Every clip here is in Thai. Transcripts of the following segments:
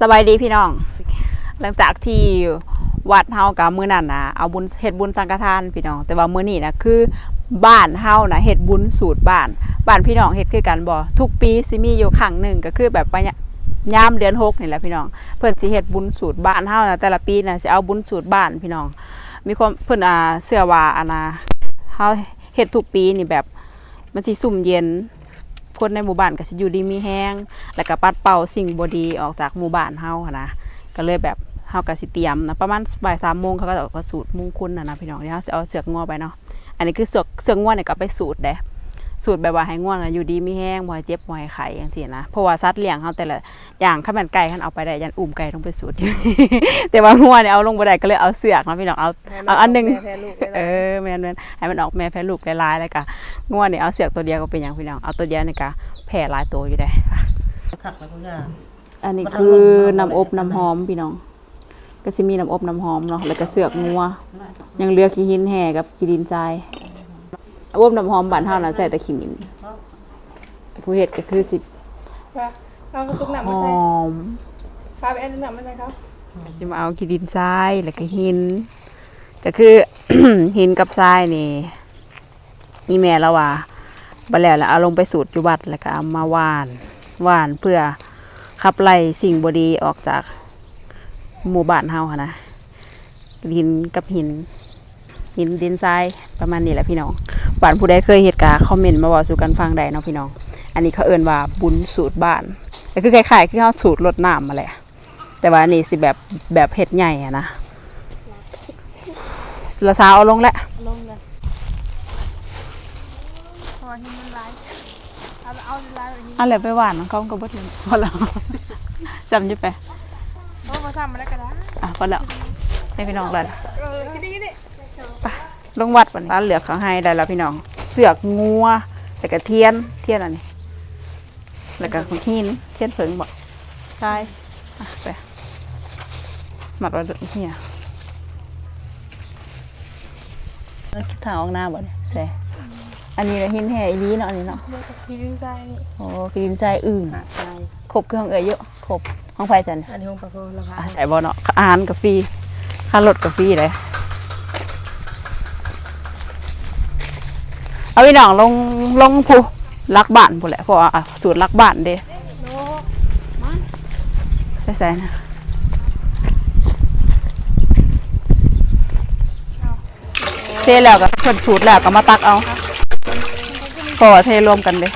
สบายดีพี่น้อง หลังจากที่วัดเฮากับมือนั้นนะเอาบุญเฮ็ดบุญสังฆทานพี่น้อง แต่ว่ามือนี้นะคือบ้านเฮานะเฮ็ดบุญสูตรบ้าน บ้านพี่น้องเฮ็ดคือกันบ่ทุกปีสิมีอยู่ครั้งหนึ่งก็คือแบบว่ายามเดือนหกนี่แหละพี่น้อง เพิ่นสิเฮ็ดบุญสูตรบ้านเฮานะแต่ละปีนะสิเอาบุญสูตรบ้านพี่น้อง มีความเพิ่นอ่าเชื่อว่าอันนะเฮาเฮ็ดทุกปีนี่แบบมันสิสุ่มเย็น คนในหมู่บ้านก็สิอยู่ดีมีแห้งแล้วก็ปัดเป่าสิ่งบดีออกจากหมู่บ้านเฮาหั้นนะก็เลยแบบเฮาก็สิเตรียมนะประมาณบ่ายสามโมงเขาก็จะออกสูตรมุงคุณนะนะพี่น้องเดี๋ยวเราจะเอาเสือกงัวไปเนาะอันนี้คือเสือกเสือกงัวเนี่ยก็ไปสูตรเด้ สูตรแบบว่าให้งัวน่ะอยู่ดีมีแห้งบ่ให้เจ็บบ่ให้ไข้จังซี่นะเพราะว่าสัตว์เลี้ยงเฮาแต่ละอย่างข้าวมันไก่คันเอาไปได้ยันอุ้มไก่ต้องไปสูตรแต่ว่างัวเนี่ยเอาลงบ่ได้ก็เลยเอาเสือกเนาะพี่น้องเอาเอาอันหนึ่งแพ้ลูกได้เอแล้วอแม่นแม่นให้มันออกแม่แพ้ลูกหลายๆแล้วก็งัวเนี่ยเอาเสือกตัวเดียวก็เป็นหยังพี่น้องเอาตัวเดียวนี่ก็แผ่หลายตัวอยู่ได้ขักมาทุกอย่างอันนี้คือน้ำอบน้ำหอมพี่น้องก็สิมีน้ำอบน้ำหอมเนาะแล้วก็เสือกงัวยังเหลือขี้หินแห่กับขี้ดินทราย อบน้ำหอมบ้านเฮาน่ะใส่แต่ขี้มินแต่ผู้เฮ็ดก็คือสิว่าเอากระตุกหนักหมาอใส่มพาไปอันหนักมาใส่เขาสิมาเอาขี้ดินทรายแล้วก็หิน ก็คือ หินกับทรายนี่อีแม่แล้วว่าบัดแล้วแล้วเอาลงไปสูตรอยู่วัดแล้วก็เอามาหว่านหว่านเพื่อขับไล่สิ่งบดีออกจากหมู่บ้านเฮาค่ะนะดินกับหิน หินดินทรายประมาณนี้แหละพี่น้องบ้านผู้ใดเคยเหตุการณ์คอมเมนต์มาบอกสู่กันฟังได้เนาะพี่น้อง อันนี้เขาเอิ้นว่าบุญสูตรบ้านก็คือคล้ายๆคือเขาสูตรรดน้ำมาแหละแต่ว่าอันนี้สิแบบแบบเห็ดใหญ่อะนะละสาวเอาลงแล้วลงเลยพอที่มันร้ายเอาเอาร้ายแบบนี้เอาอะไรไปหวานของเขาก็บดเลยพอแล้วจำอยุไปเพราะมาทำมาแล้วก็ได้อะพอแล้วให้พี่น้องเลยเออคิด ดีคิดดีลงวัดวันร้านเหลือเขาให้ได้แล้วพี่น้อง เสือกงัวแล้วก็เทียนเทียนอันนี้แล้วก็ของหินเทียนเผิงบอกใช่อะไปหมัดไว้เฮียทางออกหน้าบ่เนี่ยใช่อันนี้นะหินแห่อีลีเนาะอันนี้เนาะเลือกที่ดินทรายนี่โอ้กินใจอึ่งใช่ครบเครื่องเอ่ยเยอะครบห้องไฟจันอันนี้ของปลาโพละพาใส่บอเนาะอาหารกาแฟค่ารถกาแฟเลย เอาพี่น้องลงลงผู้รักบ้านผู้แหละเพราะว่าอะสูตรรักบ้านเด้ใส่ใส่นะเทแล้วก็เพิ่นสูตรแล้วก็มาตักเอาพอเทรวมกันเลย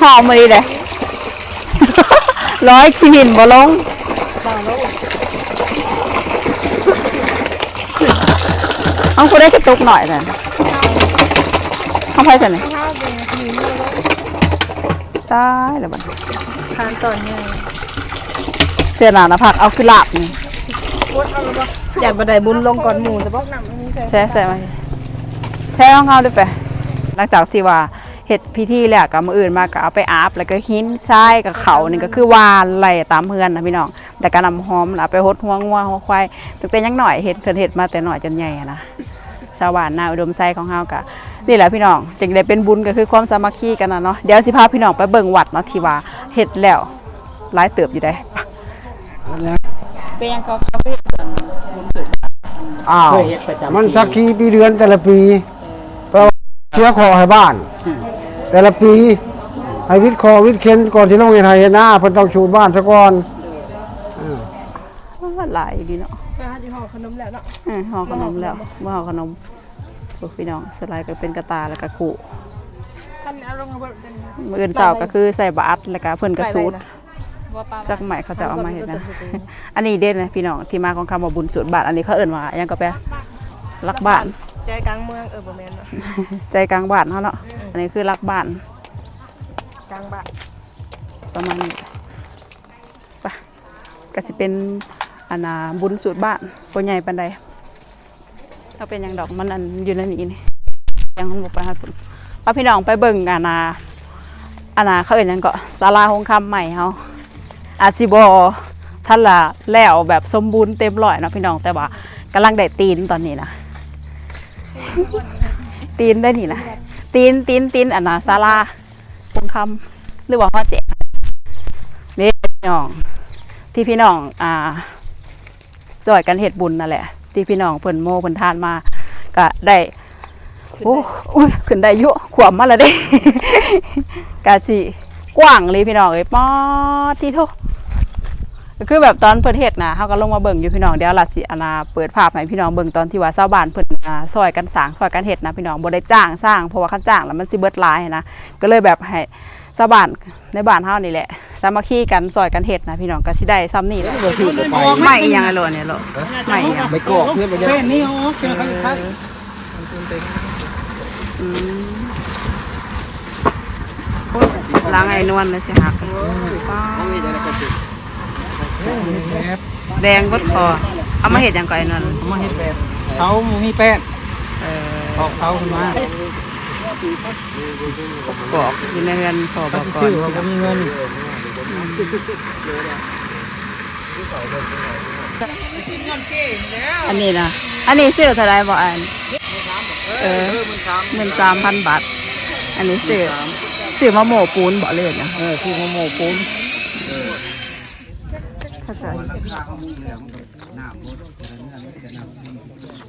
หอมมาดีเลยร้อยขี้หินบ่ลง เอาคุณได้กระตุกหน่อยแต่เอาไปแต่ไหนข้าวเป็นหินเลยตายแล้วมันทานตอนนี้เสียหนานะผักเอาคือลาบนี่วดเอาเลยบ่อยากบันไดบุญลงก่อนหมู่แต่พบ่วกหนักอันนี้ใส่แช่ใส่มาแช่ของเขาด้วยไปหลังจากที่ว่าเฮ็ดพิธีแล้วก็มืออื่นมาก็เอาไปอาบแล้วก็หินทรายกับเขานี่ก็คือวานไหลตามเฮือนนะพี่น้อง แต่ก็นำหอมล้วเอาไปหดหัวงัวหัวควายตั้งแต่ยังหน่อยเฮ็ดเพิ่นเฮ็ดมาแต่หน่อยจนใหญ่อะนะสวรรค์นาอุดมไซของเฮาก็นี่แหละพี่น้องจึงได้เป็นบุญก็คือความสามัคคีกันนะเนาะเดี๋ยวสิพาพี่น้องไปเบิ่งวัดเนาะที่ว่าเฮ็ดแล้วหลายเติบอยู่ได้เป็นยังก็เขาไปอ้าวเคยเฮ็ดประจำมันสักขีปีเดือนแต่ละปีเพราะเชื้อคอให้บ้าน แต่ละปีให้วิทย์คอวิทย์เข็นก่อนที่ลงเงินไทยหน้าเพิ่นต้องชูบ้านซะก่อน หลายดีเนาะไปหาที่ห่อขนมแล้วเนาะเออห่อขนมแล้วเมื่อห่อขนมพวกพี่น้องสไลด์ก็เป็นกระตาแล้วก็ขู่ท่านเอาลงมาเบิดเป็นมื้ออื่นเช้าก็คือใส่บาตรแล้วก็เพิ่นก็สูตร ว่าปลาจักใหม่เขาจะเอามาเฮ็ดนะ อันนี้เด่นนะพี่น้องที่มาของคำว่าบุญสูตรบาตรอันนี้เขาเอิ้นว่าหยังก็แปลรักบ้าน ใจกลางเมืองเออบ่แม่นเนาะใจกลางบ้านเฮาเนาะ อันนี้คือรักบ้านกลางบ้านประมาณนี้ไปก็สิเป็น อันน่ะบุญสูตรบ้านบ่ใหญ่ปานใดถ้าเป็นหยังดอกมันอันอยู่ในนี้นี่ยังบ่ไปหาพุ่นว่าพี่น้องไปเบิ่งอันน่ะอันน่ะเขาเอิ้นหยังก็ศาลาหงคำใหม่เฮาอาจสิบ่ทันละแล้วแบบสมบูรณ์เต็มร้อยเนาะพี่น้องแต่ว่ากำลังได้ตีนตอนนี้นะตีนได้นี่นะตีนตีนตีนอันน่ะศาลาหงคำหรือว่าฮอดแจกนี่พี่น้องที่พี่น้องอ่า จอยกันเฮ็ดบุญนั่นแหละ ที่พี่น้องเพิ่นโมเพิ่นทานมาก็ได้โอ้อุ้ยขึ้นได้เยอะขวบมาแล้วเด้ กาสิกว้างเลยพี่น้องเอ้ยป๊อดที่โทก็คือแบบตอนเพิ่นเฮ็ดนะเฮาก็ลงมาเบิ่งอยู่พี่น้องเดี๋ยวลัดสิอานาเปิดภาพให้พี่น้องเบิ่งตอนที่ว่าชาวบ้านเพิ่นอ่าซอยกันสร้างซอยกันเฮ็ดนะพี่น้องบ่ได้จ้างสร้างเพราะว่าคันจ้างแล้วมันสิเบิดหลายนะก็เลยแบบให้ ชาวบ้านในบ้านเฮานี่แหละ สามัคคีกันซอยกันเฮ็ดนะพี่น้องก็สิได้ซ้ำนี่แหละบ่สิไม่อีหยังอะโลเนี่ยโลไม่อีหยังไม่กอกเพื่อนไปยังเป็นนี่อ๋อเป็นใครใครอืมโอ้ยล้างไอ้นวลเลยสิหักป๊าดแดงบดคอเอามาเฮ็ดหยังก่อนไอ้นวลมาเฮ็ดแปดเขามีแป้นเออออกเขาขึ้นมา กอกอยู่ในเรือนพอบอกก่อชื่อนเขาก็มีเงินอันนี้นะอันนี้ซื้อเท่าไรบอกอันเออหมื่นสามพันบาท อันนี้ซื้อซื้อมาโมปูนบ่เลยนะเออที่โมโมปูนเข้าใจ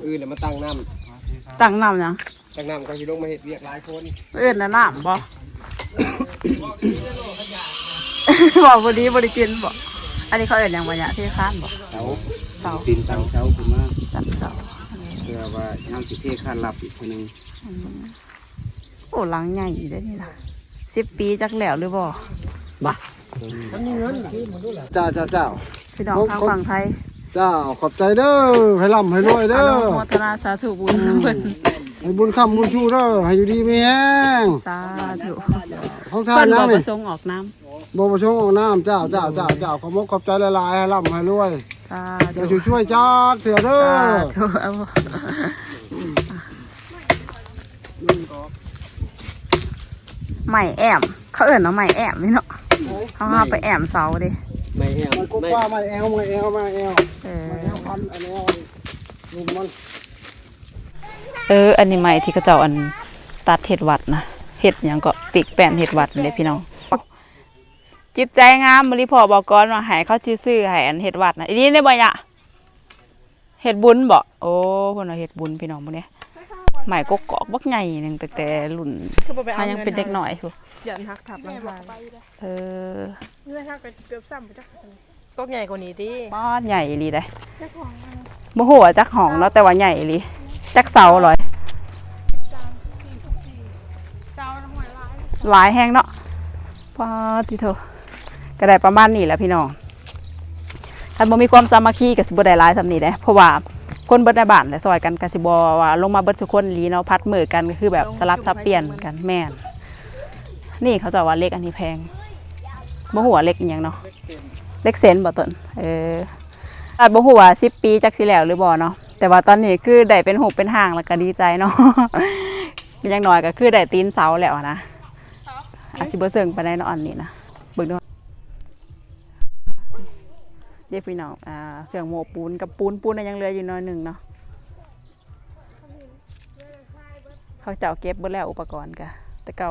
อื่นเนี่ยวมาตั้งน้ำตั้งน้ำยังำตั้งน้ำก็สิลงมาเฮ็ดเรียกหลายคนเอื่นนะน้ำบ่ บอกพอดีบริกินบ่อันนี้เขาเอื่นหยังบ่เนี่ยที่ค้านบ่เสาเสาดินเสาเสาขึ้นมาสันเสาเพื่อว่าย่างสิเทข้านรับอีกคนนึงโอ้หลังใหญ่อยู่เด้อนี่นะสิบปีจักแล้วหรือบ่เจ้าเจ้าเจ้าพี่น้องทางฝั่งไทย เจ้าขอบใจเด้อให้ร่ำให้รวยอเด้อนุโมทนาสาธุบุญเพิ่น ให้บุญคำบุญชูเด้อให้อยู่ดีมีแห้งสาธุของทาเพิ่นนบ่น้ำปนี่ระสงค์ออกน้ำบ่ประสงค์ออกน้ำเจ้าเจ้าเจ้าเจ้าขอมกขอบใจละลายๆให้ร่ำให้รวยสาเดี๋ยวธุช่วยๆจ้าเถื่อเด้อสาธุเอาใหม่แอม เขาเอิ่นว่าใหม่แอมนี่เนาะเขาเอาไปแอมเสาดิไม่แห้งมันก็ป้าไม่แอวไม่แอวไม่แอวเออไม่แอวพันอันแอวลุมมัน เออ อันนี้ใหม่ที่เขาเจ้าอันตัดเห็ดวัดนะเห็ดหยังก็ปีกแป้นเห็ดวัดนี่พี่น้อง จิตใจงามมริพอบอกก่อนว่าให้เขาชื่อซื้อให้อันเห็ดวัดนะอันนี้ได้บ่ยะเห็ดบุญบ่โอ้เพิ่นว่าเห็ดบุญพี่น้องมื้อนี้ใหม่กกอกบักใหญ่หนึงแต่แต่รุ่นคือบ่ไปถ้าเอายังเป็นเด็กน้อยอยู่ยันหักทับหลังคาเออเงื่อนทักไปเกือบซ้ำไปจักก็ใหญ่กว่านี้ติป้อนใหญ่อีหลีได้เจ้าของมันบ่ฮู้ว่าจักห้องเนาะแต่ว่าใหญ่อีหลี จักเสาลอยสามสี่สิบสี่เจ้าหวยร้ายหลายแห้งเนาะป้าติโทก็ได้ประมาณนี้แหละพี่น้องถ้าบ่มีความสามัคคีก็สิบ่ได้หลายสำนี้เด้เพราะว่าคนเบิดในบ้านและซอยกันก็สิบ่ว่าลงมาเบิดทุกคนอีหลีเนาะพัดมือกันก็คือแบบสลับสับเปลี่ยนกันแม่น นี่เขาจะว่าเล็กอันนี้แพงบ่ฮู้ว่าเล็กอีหยังเนาะเล็กเซนบ่ต้นเอออาจบ่ฮู้ว่า10ปีจักสิแล้วหรือบ่เนาะ แต่ว่าตอนนี้คือได้เป็นหูปเป็นหางแล้วก็ดีใจเนาะเป็นอย่างน้อยก็คือได้ตีนเสาแล้วอะนะอาจสิบ่เซิงปานใดเนาะอันนี้นะเบิ่งดูเดี๋ยวพี่น้องอ่าเครื่องโมปูนกับปูนปูนน่ะยังเหลืออยู่น้อยหนึงเนาะเขาเจ้าเก็บเบิดแล้วอุปกรณ์กะแต่เก่า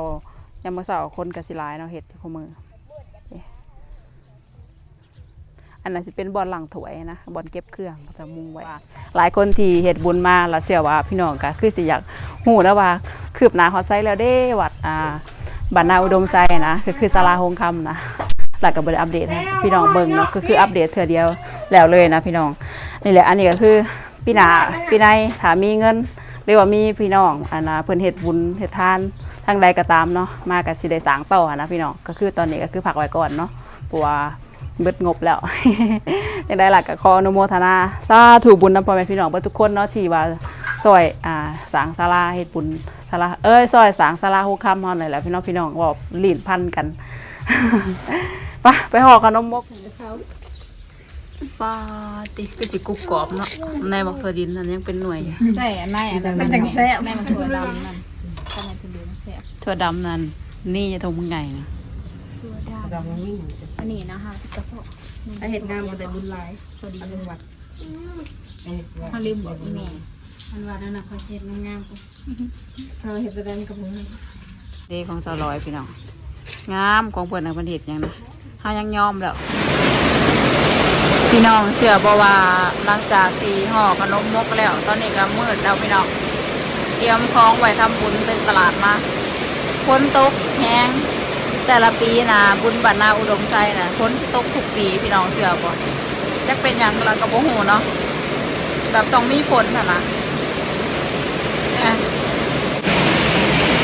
ยามมื้อเช้าคนก็สิหลายเนาะเฮ็ดคู่มือโอเค อันนั้นสิเป็นบอลหลังถวยนะบอลเก็บเครื่องจะมุ่งไว้ หลายคนที่เฮ็ดบุญมาแล้วเชื่อว่าพี่น้องก็คือสิอยากฮู้แล้วว่าคืบหน้าฮอดไซแล้วเด้วัดอ่าบ้านนาอุดมไซนะก็คือสลาโฮงคำนะหลักกับบริอัปเดตให้พี่น้องเบิ่งเนาะก็คืออัปเดตเทื่อเดียวแล้วเลยนะพี่น้องนี่แหละอันนี้ก็คือพี่นาพี่นายถามีเงินหรือว่ามีพี่น้องอันนะเพิ่นเฮ็ดบุญเฮ็ดทานทางใดก็ตามเนาะมาก็สิได้สางต่อนะพี่น้องก็คือตอนนี้ก็คือพักไว้ก่อนเนาะเพราะว่า เบิดงบแล้วยังได้หลักก็ขออนุโมทนาสาธุบุญนำพ่อแม่พี่น้องเบิดทุกคนเนาะที่ว่าซอยอ่าสร้างศาลาเฮ็ดบุญศาลาเอ้ยซอยสร้างศาลาฮู้ค่ำเฮานั่นแหละพี่น้องพี่น้องเว้าลิ้นพันกันไปไปห่อขนมมกป้าติก็สิกรุบกรอบเนาะในบอกเธอดินนั่นยังเป็นหน่วยอยู่ใช่อันไหนอันนั้นมันจังแซ่บแม่มันถั่วดำนั่นทำไมถึงเดือดแซ่บถั่วดำนั่นนี่จะทงมึงไงนะดำวิ่ง อันนี้นะคะกระเพาะถ้าเฮ็ดงานบ่ได้บุญหลายพอดีจังหวัดเขาลืมบอกอีแม่มันว่านั่นน่ะเขาเช็ดงามๆกูเฮาเฮ็ดบ่ได้กับมึงเดของสาวลอยพี่น้องงามของเปิดในประเทศยังนะเฮายังยอมแล้วพี่น้องเชื่อบ่ว่าหลังจากที่ห่อขนมมกแล้ว ตอนนี้ก็มืดแล้วพี่น้องเตรียมของไว้ทำบุญเป็นตลาดมาฝนตกแห้ง แต่ละปีนะบุญบัตรนาอุดมใจนะฝนสิตกทุกปีพี่น้องเชื่อบ่จักเป็นหยังเราก็บ่ฮู้เนาะแบบต้องมีฝนนะนะเนี่ย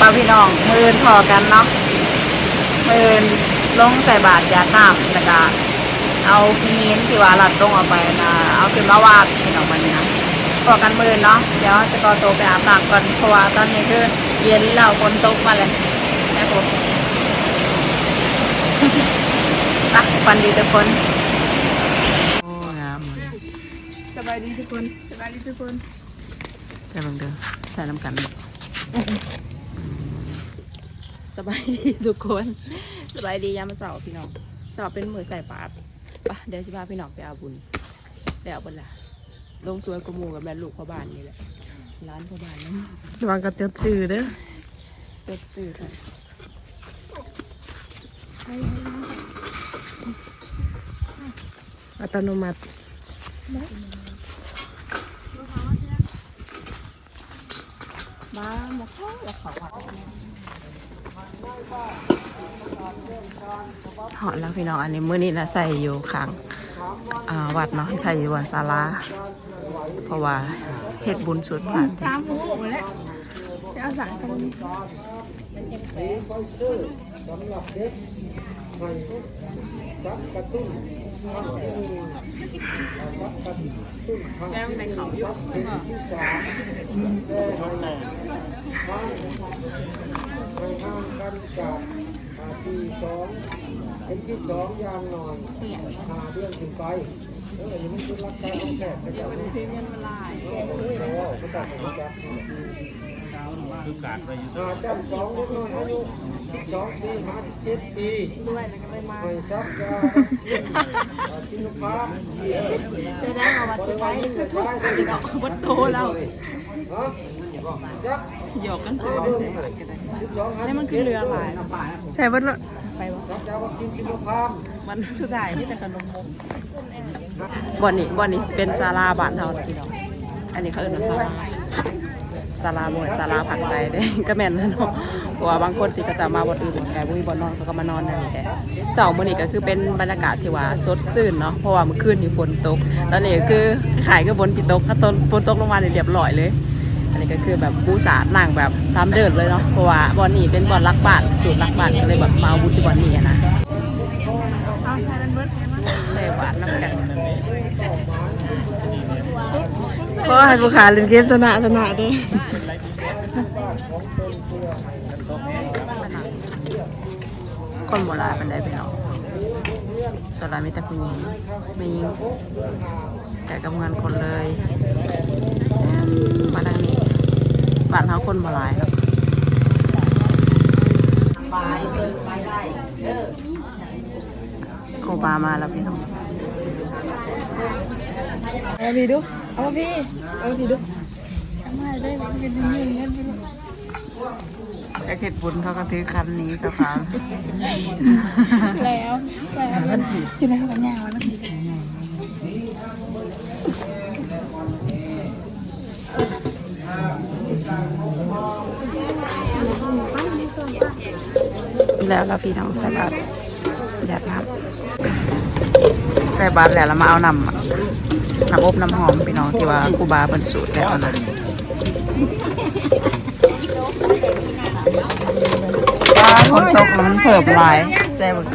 ป้าพี่น้องมือนพอกันเนาะเมินลงใส่บาตรยาน้ำแล้วก็เอาขี้หินที่ว่าหลัดลงออกไปนะเอาขึ้นมาวาดเป็นออกมานี่นะพอกันมืนเนาะเดี๋ยวจะก็โตวไปอาบน้ำก่อนเพราะว่าตอนนี้คือเย็นแล้วฝนตกมาเลยแม่ผม รักฟันดีทุกคน โอ้งามสบายดีทุกคน สบายดีทุกคน ใส่ลงเด้อใส่น้ำกันสบายดีทุกคน สบายดียามเสาร์พี่น้องเสาร์เป็นมือใส่ปาดปะเดี๋ยวสิพาพี่น้องไปเอาบุญไปเอาบุญละลงสวนกระมูกับแม่ลูกพ่อบ้านนี่แหละ ร้านพ่อบ้านนั่นระวังกระเตียวชื่อเด้อ เป็ดซื้อค่ะ อัตโนมัติบ้ามาเข้าแล้วเขาหอดแล้วพี่น้องอันนี้มื้อนี้นะใส่อยู่ข้างอ่าวัดเนาะใส่อยู่บนศาลาเพราะว่าเฮ็ดบุญสุดผ่านตามหูหมดแล้วจะเอาสั่งกันสำหรับเด็กให้ซักกระตุ้น ทั้งที่ในเขายู่เป็นที่สามแต่ให้างให้างกันจากอาทีสองเป็นที่สองยางหน่อยหาเดือนขึ้นไปเอออย่างนี้คือรักษาแพทย์ก็จะเอาเงินมาลายโอ้โหก็ตัดสินใจหาจำสองเล็กน้อยอายุ สิบสองปีห้าสิบเจ็ดปีด้วยแล้วก็ได้มาให้ซักยาชินชินภาพจะได้มาวัดบริวารนี่จะใช้ได้ดีเนาะวัดโตแล้วฮะยักษ์หยอกกันสวยสิบสองห้านี่มันคือเรือหลายใช่ป่ะเนาะซักยาวัคซีนชินภาพมันสุดท้ายที่แต่ขนมมกบ่อนนี้บ่อนนี้เป็นศาลาบ้านเฮานะพี่น้องอันนี้เขาเอิ้นว่าศาลา ศาลาบ่แม่นศาลาผักใจเด้ก็แม่นแล้วเนาะเพราะว่าบางคนที่ก็จะมาบ่อนอื่นแต่บ่มีบ่อนนอนเขาก็มานอนนั่นแหละเสาร์มื้อนี้ก็คือเป็นบรรยากาศที่ว่าสดชื่นเนาะเพราะว่าเมื่อคืนนี่ฝนตกตอนนี้ก็คือขายก็ฝนสิตกถ้าตนฝนตกลงมานี่เรียบร้อยเลย อันนี้ก็คือแบบผู้สาดนั่งแบบตามเดินเลยเนาะเพราะว่าบ่อนนี้เป็นบ่อนรักบ้านสูตรรักบ้านก็เลยแบบมาเอาบุญที่บ่อนนี้อะนะใส่หวานน้ำกัน ก็ให้ผู้ขาเล่นเกมชนะชนะด้อคนโบราณเป็นได้ไปเนาะส่วนเรามีแต่ผู้หญิงไม่ยิงแต่กำเงินคนเลยมาทางนี้บ้านเขาคนโบราณเนาะโคบามาแล้วพี่น้อง เอาพี่ดูเอาพี่เอาพี่ดูจะเข็ดบุญเขาก็ถือคันนี้สะพานแล้วแล้วมันกินอะไรกันยาวนะแล้วเราพี่น้องใส่บาตรหยาดน้ำใส่บาตรแล้วเรามาเอาน้ำ น้ำอบน้ำหอมพี่น้องที่ว่าครูบาเป็นสูตรแล้วนะว่าฝนตกแล้วมันเพิ่มหลายใส่หมด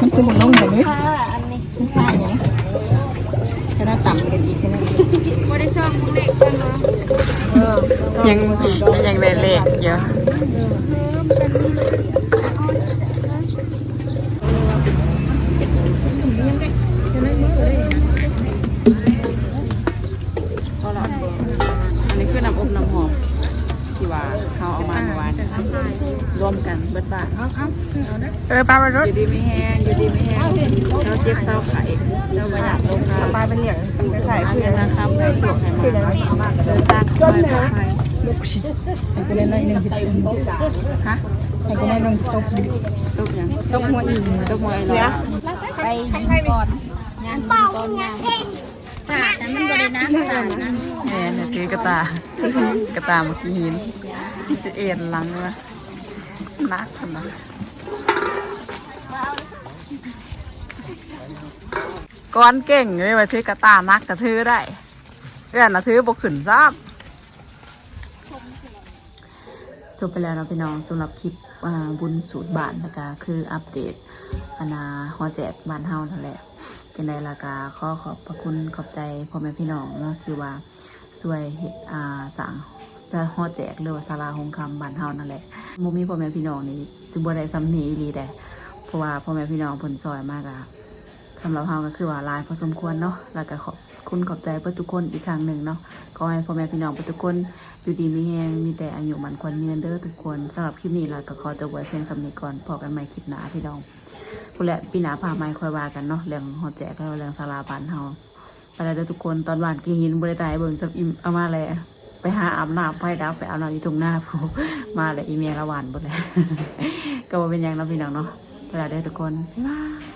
มันคือมันลงแบบนี้ค่ะอันนี้ค่าอย่างคณะต่ำกันอีกคณะบ่ได้ซ่อมพวกเด็กกันเนาะยังยังเละๆเยอะ ว่าเขาเอามาเมื่อวานรวมกันเบิดบาทเออปลาไปรถอยู่ดีไม่แห้งอยู่ดีไม่แห้งเราเจ็บเศร้าไข่เราไม่อยากลงน้ำปลาเป็นเหลี่ยงไปถ่ายอันเพื่อนนะครับไก่สดไข่มาเดินตามไปไปไปเล่นหน่อยหนึ่งฮะให้ก็ได้ลงตกตกยังตกหัวอีกตกหัวอีเนี่ยไปยิงก่อนงานยิงก่อนงานสาดนั้นมันบริณะสาดนั้นแม่เนี่ยคือกระตากระตาเมื่อกี้หิน จะเอ็นหลังวะนักขนาก้อนเก่งเลยว่าถือกระตานักกระทือได้เพื่อนนะถือบกขึ้นซ้ำจบไปแล้วนะพี่น้องสำหรับคลิปอ่าบุญสูตรบานนะคะคืออัปเดตอนาฮอแจกบานเฮานั่นแหละจังใดลากาขอขอบพระคุณขอบใจพ่อแม่พี่น้องเนาะที่ว่าช่วยเฮ็ดอาสั่ง จะฮอดแจกหรือว่าศาลาหงคำบ้านเฮานั่นแหละบ่มีพ่อแม่พี่น้องนี่สิบ่ได้ซ้ำนี้อีหลีแดเพราะว่าพ่อแม่พี่น้องเพิ่นซอยมากอะสำหรับเฮาก็คือว่าหลายพอสมควรเนาะแล้วก็ขอบคุณขอบใจเพื่อทุกคนอีกครั้งหนึ่งเนาะขอให้พ่อแม่พี่น้องทุกคนอยู่ดีมีแฮงมีแต่อายุมันควรยืนเด้อทุกคนสำหรับคลิปนี้เราก็ขอจบไว้เพียงสำนีก่อนพอกันใหม่คลิปหน้าพี่น้องพูและปีหนาพาไม้คอยว่ากันเนาะเรื่องหอแจกแล้วเรื่องสาราบานเฮาไปแล้วเด้อทุกคนตอนวานกินหินบริตายเบิ่งจับอิมเอามาเลย ไปหาอาบน้ำไฟดับไปเอาน้ำอยู่ตรงหน้าผู้มาเลยอีเมลละหวานหมดเลยก็บ่เป็นยังเนาะพี่น้องเนาะเวลาได้ทุกคนบ๊ายบาย